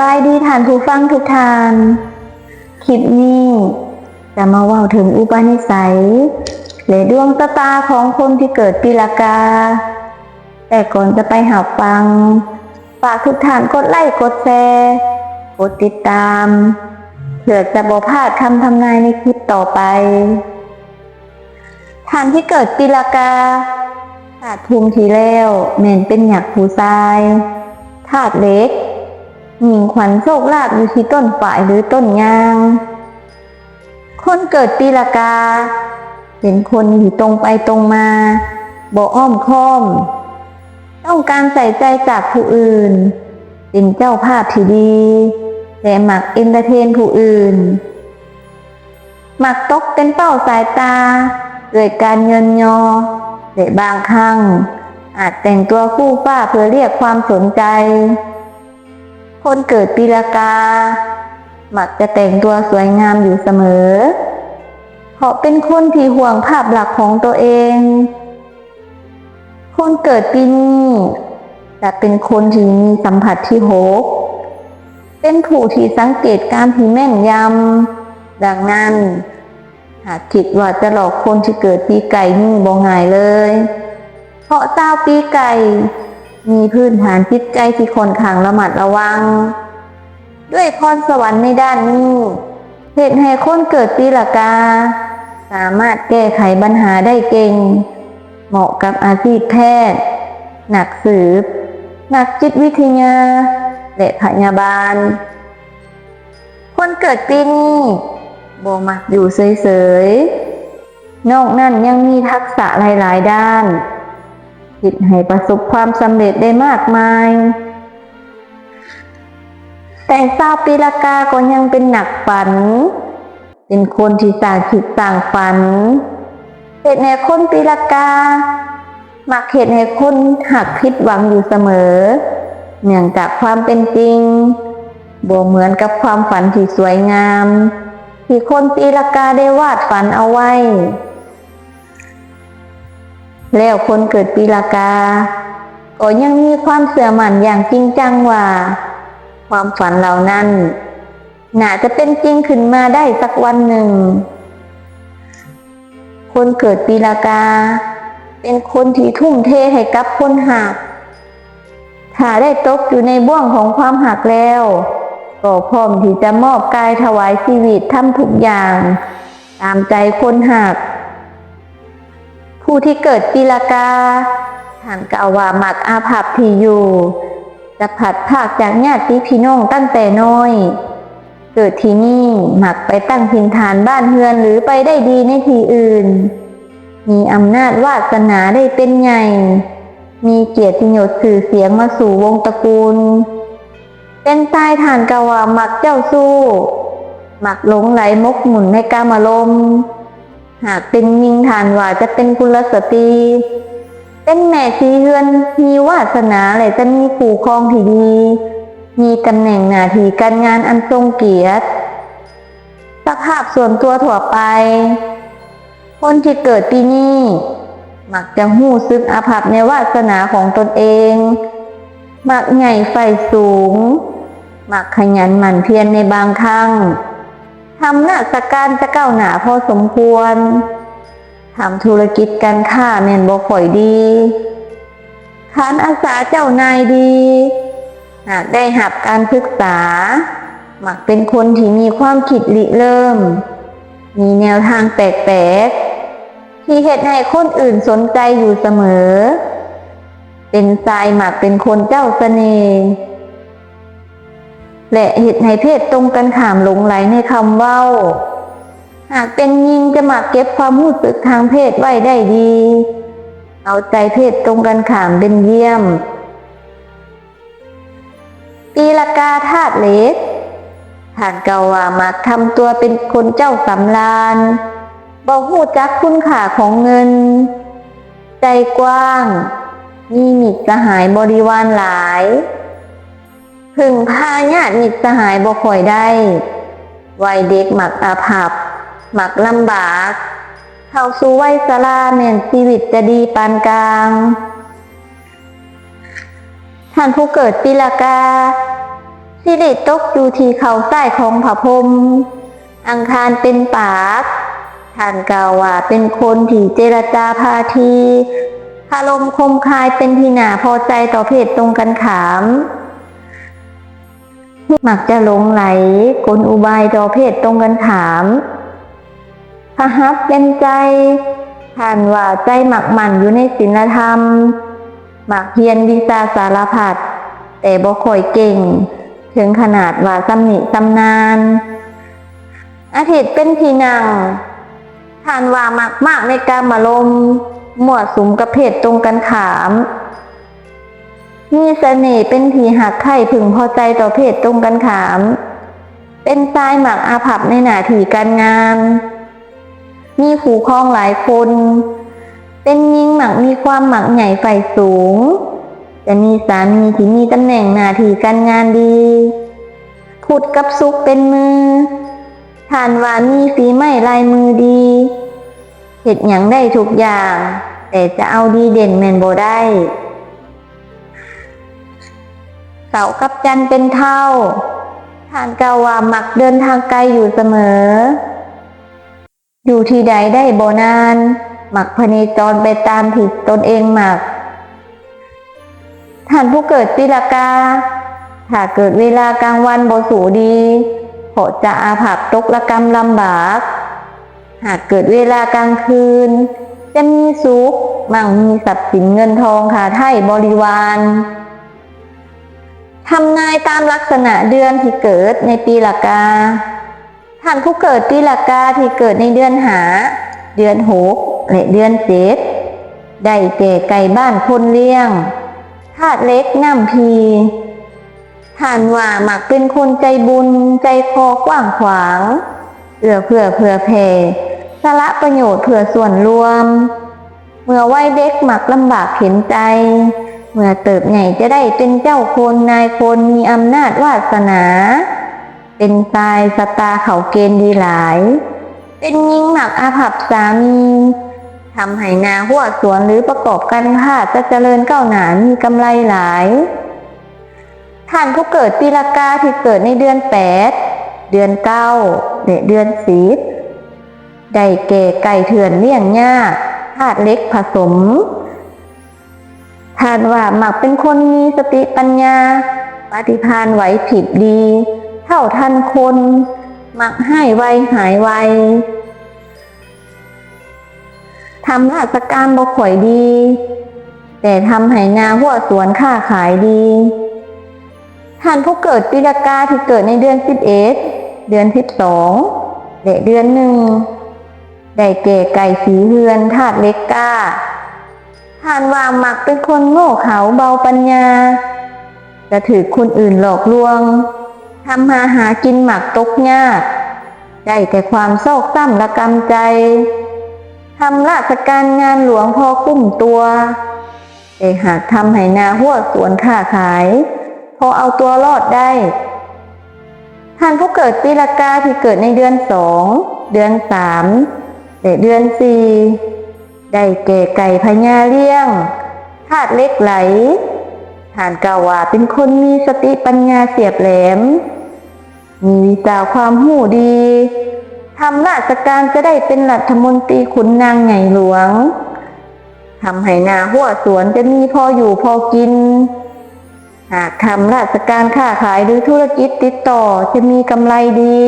บายดีท่านผู้ฟังทุกท่าน คลิปนี้จะมาว่าถึงอุปนิสัยและดวงตาตาของคนที่เกิดปีละกา แต่ก่อนจะไปหาฟัง ฝากทุกท่านกดไลค์กดแชร์กดติดตาม เพื่อจะบอพลาดคำทำนายในคลิปต่อไป ท่านที่เกิดปีละกาธาตุภูมิทีแล้วแม่นเป็นหยักผู้ทรายธาตุเล็ก หญิงขวัญโชคลาภอยู่ที่ต้นฝ่ายหรือต้นยาง คนเกิดปีละกา เป็นคนที่ตรงไปตรงมาบ่อ้อมค้อม ต้องการใส่ใจจากผู้อื่น เป็นเจ้าภาพที่ดีและมักเอนเตอร์เทนผู้อื่น หมักตกเป็นเป้าสายตาด้วยการเงินยอและบางครั้งอาจแต่งตัวคู่ฟ้าเพื่อเรียกความสนใจ คนเกิดปีละกา มักจะแต่งตัวสวยงามอยู่เสมอ เพราะเป็นคนที่ห่วงภาพลักษณ์ของตัวเอง คนเกิดปีนี้จะเป็นคนที่มีสัมผัสที่หกเป็นผู้ที่สังเกตการที่แม่นยำ ดังนั้น หากคิดว่าจะหลอกคนที่เกิดปีไก่นี่บ่ง่ายเลย เพราะเจ้าปีไก่ มีพื้นฐานจิตใจที่ค่อนข้างระมัดระวัง ด้วยพรสวรรค์ในด้านนี้เหตุให้คนเกิดปีละกา สามารถแก้ไขปัญหาได้เก่ง เหมาะกับอาชีพแพทย์ หนักสืบ หนักจิตวิทยา และพยาบาล คนเกิดปีนี้โบมักอยู่เฉยๆ นอกนั้นยังมีทักษะหลาย ๆ ด้าน คิดให้ประสบความสำเร็จได้มากมาย แต่ซาวปีละกาก็ยังเป็นหนักฝัน เป็นคนที่สร้างคิดสร้างฝันเหตุให้คนปีละกามักเหตุให้คนหักผิดหวังอยู่เสมอ เนื่องจากความเป็นจริงบ่เหมือนกับความฝันที่สวยงาม ที่คนปีละกาได้วาดฝันเอาไว้ แล้วคนเกิดปีละกา ก็ยังมีความเสื่อมั่นอย่างจริงจังว่า ความฝันเหล่านั้นน่าจะเป็นจริงขึ้นมาได้สักวันหนึ่ง คนเกิดปีละกา เป็นคนที่ทุ่มเทให้กับคนหัก ถ้าได้ตกอยู่ในบ่วงของความหักแล้ว ก็พร้อมที่จะมอบกายถวายชีวิตทำทุกอย่าง ตามใจคนหัก ผู้ที่เกิดปีละกาท่านกล่าวว่ามักอาภัพที่อยู่จะผัดภาคจากญาติพี่น้องตั้งแต่น้อย เกิดที่นี่หมักไปตั้งถิ่นฐานบ้านเฮือนหรือไปได้ดีในที่อื่น มีอำนาจวาสนาได้เป็นใหญ่ มีเกียรติยศสื่อเสียงมาสู่วงตระกูล เป็นตายฐานกาวามักเจ้าสู้ หมักหลงไหลมกหมุนในกามารมณ์ หากเป็นยิงฐานว่าจะเป็นกุลสตรี เป็นแม่ชีเฮือน มีวาสนาและจะมีผู้ครองที่ดี มีตำแหน่งหน้าที่การงานอันทรงเกียรติ สภาพส่วนตัวถั่วไป คนที่เกิดปีนี้มักจะหู้ซึกอาภัพในวาสนาของตนเอง มักใหญ่ไฟสูง มักขยันหมั่นเพียรในบางครั้ง ทำราชการจะก้าวหน้าพอสมควรทำธุรกิจการค้าแม่นบ่ค่อยดีขานอาสาเจ้านายดี หากได้หับการศึกษา หมักเป็นคนที่มีความคิดริเริ่ม มีแนวทางแปลกๆ ที่เหตุให้คนอื่นสนใจอยู่เสมอ เป็นทรายหมักเป็นคนเจ้าเสน่ห์ และเหตุให้เพศตรงกันข้ามหลงไหลในคำเว้า หากเป็นยิงจะมักเก็บความรู้สึกทางเพศไว้ได้ดี เอาใจเพศตรงกันข้ามเป็นเยี่ยมปีละกาธาตุเล็กท่านเกาว่ามักทำตัวเป็นคนเจ้าสำราญบ่หูจักคุณค่าของเงิน ใจกว้าง มีมิตรสหายบริวารหลาย พึ่งพาญาติมิตรสหายบ่ค่อยได้ วัยเด็กหมักอาภัพมักลำบาก เข้าสู่วัยสราแม่นชีวิตจะดีปานกลาง ท่านผู้เกิดปีละกาสิริตกอยู่ที่เขาใต้ของพระพรมอังคารเป็นปาก ท่านกล่าวว่าเป็นคนที่เจรจาพาทีคารมคมคายเป็นที่น่าพอใจต่อเพศตรงกันขาม มักจะหลงไหลกลอุบายต่อเพศตรงกันขามพะฮับเป็นใจท่านว่าใจหมักหมั่นอยู่ในศีลธรรม หมักเฮียนวิชาสารพัดแต่บ่ค่อยเก่ง ถึงขนาดว่าสำหนิสำนาน อาทิตย์เป็นพีนางท่านว่ามากมากในการมาลมหมวดสุมกับเพศตรงกันขาม มีเสน่ห์เป็นผีหักไข่พึงพอใจต่อเพศตรงกันขาม เป็นทรายหมักอาภัพในหน้าที่การงาน มีขู่ครองหลายคน เป็นยิงหมักมีความหมักใหญ่ไฟสูง จะมีสามีที่มีตำแหน่งหน้าที่การงานดีพูดกับซุกเป็นมือทานว่ามีฝีไม้ลายมือดีเห็ดหยังได้ทุกอย่าง แต่จะเอาดีเด่นแมนโบได้ เสากับจันเป็นเท่าทานกาวามักเดินทางไกลอยู่เสมอ อยู่ที่ใดได้โบนาน หมักพเนจรไปตามผิดตนเองหมักท่านผู้เกิดปีละกา ถ้าเกิดเวลากลางวันโบสูดีโหจะอาภัพตกละกรรมลำบาก หากเกิดเวลากลางคืน จะมีสุขมั่งมีทรัพย์สินเงินทองขาไทยบริวาร ทำนายตามลักษณะเดือนที่เกิดในปีละกา ท่านผู้เกิดปีละกาที่เกิดในเดือนหา เดือนหกและเดือนเจ็ดได้แก่ไก่บ้านคนเลี้ยงธาตุเล็กน้ำพีท่านว่ามักเป็นคนใจบุญใจคอกว้างขวางเอื้อเพื่อเผื่อแผ่สละประโยชน์เพื่อส่วนรวม เมื่อวัยเด็กหมักลำบากเห็นใจ เมื่อเติบใหญ่จะได้เป็นเจ้าคนนายคนมีอำนาจวาสนา เป็นทรายสตาเขาเกณฑ์ดีหลาย เป็นยิงหมักอาภัพสามีทำให้นาหัวสวนหรือประกอบการค้าจะเจริญก้าวหน้ามีกำไรหลาย ท่านผู้เกิดปีละกาที่เกิดในเดือนแปดเดือนเก้าเดือนสิบได้แก่ไก่เถื่อนเลี้ยงยากธาตุเล็กผสม ท่านว่าหมักเป็นคนมีสติปัญญา ปฏิภาณไหวผิดดี เท่าทันคน หมักให้ไวหายไวทำราชการบ่ข่อยดี แต่ทำให้นาหัวสวนค้าขายดี ท่านผู้เกิดปีละกาที่เกิดในเดือนสิบเอ็ดเดือนสิบสองและเดือนหนึ่งได้แก่ไก่สีเฮือนธาตุเล็กกา ท่านว่ามักเป็นคนโง่เขลาเบาปัญญา จะถือคนอื่นหลอกลวงทำมาหากินหมักตกยาก ได้แต่ความโศกซ้ำละกำใจทำราชการงานหลวงพอกุ้มตัวแต่หากทำให้นาหัวสวนค้าขาย พอเอาตัวรอดได้ ท่านผู้เกิดปีละกาที่เกิดในเดือนสอง เดือนสามและเดือนสี่ ได้แก่ไก่พญาเลี้ยงธาตุเล็กไหลฐานกาวาเป็นคนมีสติปัญญาเสียบแหลม มีวิชาความหูดีทำราชการจะได้เป็นรัฐมนตรีขุนนางใหญ่หลวงทำให้นาหัวสวนจะมีพออยู่พอกิน หากทำราชการค้าขายหรือธุรกิจติดต่อจะมีกำไรดี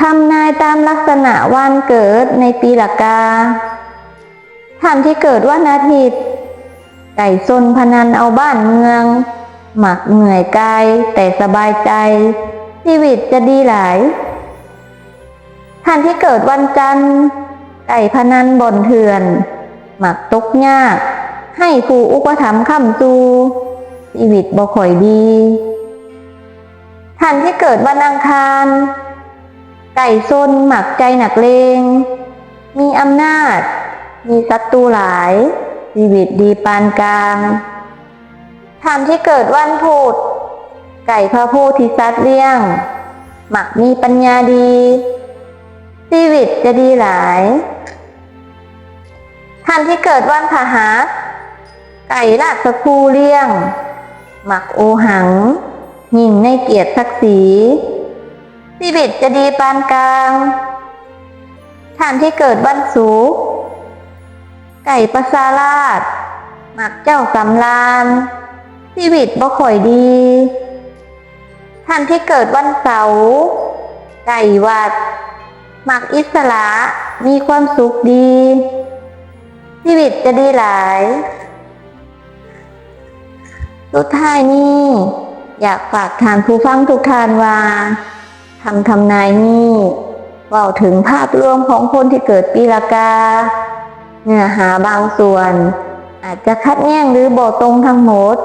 ทำนา ตามลักษณะวันเกิดในปีละกาท่านที่เกิดวันอาทิตย์ไก่ซนพนันเอาบ้านเมือง หมักเหนื่อยกายแต่สบายใจ ชีวิตจะดีหลายท่านที่เกิดวันจันทร์ ไก่พนันบ่นเถื่อน หมักตกยาก ให้ผู้อุปถัมภ์ค้ำจูชีวิตบ่ค่อยดีท่านที่เกิดวันอังคาร ไก่ซนหมักใจหนักเลง มีอำนาจ มีศัตรูหลาย ชีวิตดีปานกลางท่านที่เกิดวันพุธไก่พระโพธิสัตว์เลี้ยง หมักมีปัญญาดี ชีวิตจะดีหลายท่านที่เกิดวันพฤหัสไก่ราชคูเลี้ยง หมักโอหังยิ่งในเกียรติศักดิ์ศรี ชีวิตจะดีปานกลาง ท่านที่เกิดวันศุกร์ไก่ประสาราชหมักเจ้าสำรานชีวิตบ่ค่อยดี ท่านที่เกิดวันเสาร์ไก่วัดหมักอิสระมีความสุขดีชีวิตจะดีหลายสุดท้ายนี้อยากฝากทานผู้ฟังทุกทานว่า ทำทำนายนี้เว่าถึงภาพรวมของคนที่เกิดปีละกา เนื้อหาบางส่วน อาจจะคัดแย้งหรือโบตรงทั้งหมด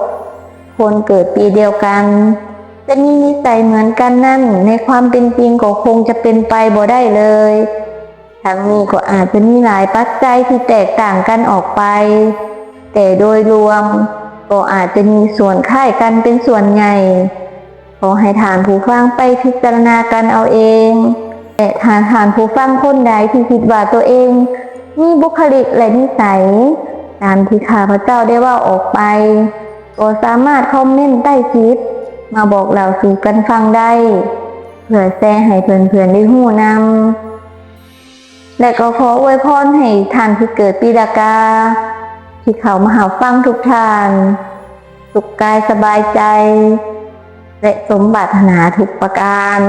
คนเกิดปีเดียวกัน จะมีนิสัยเหมือนกันนั่น ในความเป็นจริงก็คงจะเป็นไปบ่ได้เลย ทั้งนี้ก็อาจจะมีหลายปัจจัยที่แตกต่างกันออกไป แต่โดยรวมก็อาจจะมีส่วนค่ายกันเป็นส่วนใหญ่ อให้ทานผู้ฟังไปพิจารณากันเอาเองแต่ทานทานผู้ฟังคนใดที่คิดว่าตัวเอง มีบุคลิกและนิสัย ตามที่ข้าพเจ้าได้ว่าออกไป ก็สามารถคอมเมนต์ใต้คลิป มาบอกเราสู่กันฟังได้เพื่อแชร์ให้เพื่อนๆได้หูนำและก็ขออวยพรให้ท่านที่เกิดปีดากา ที่เขามาหาฟังทุกทาน สุขกายสบายใจ และสมบัตินาทุกประการ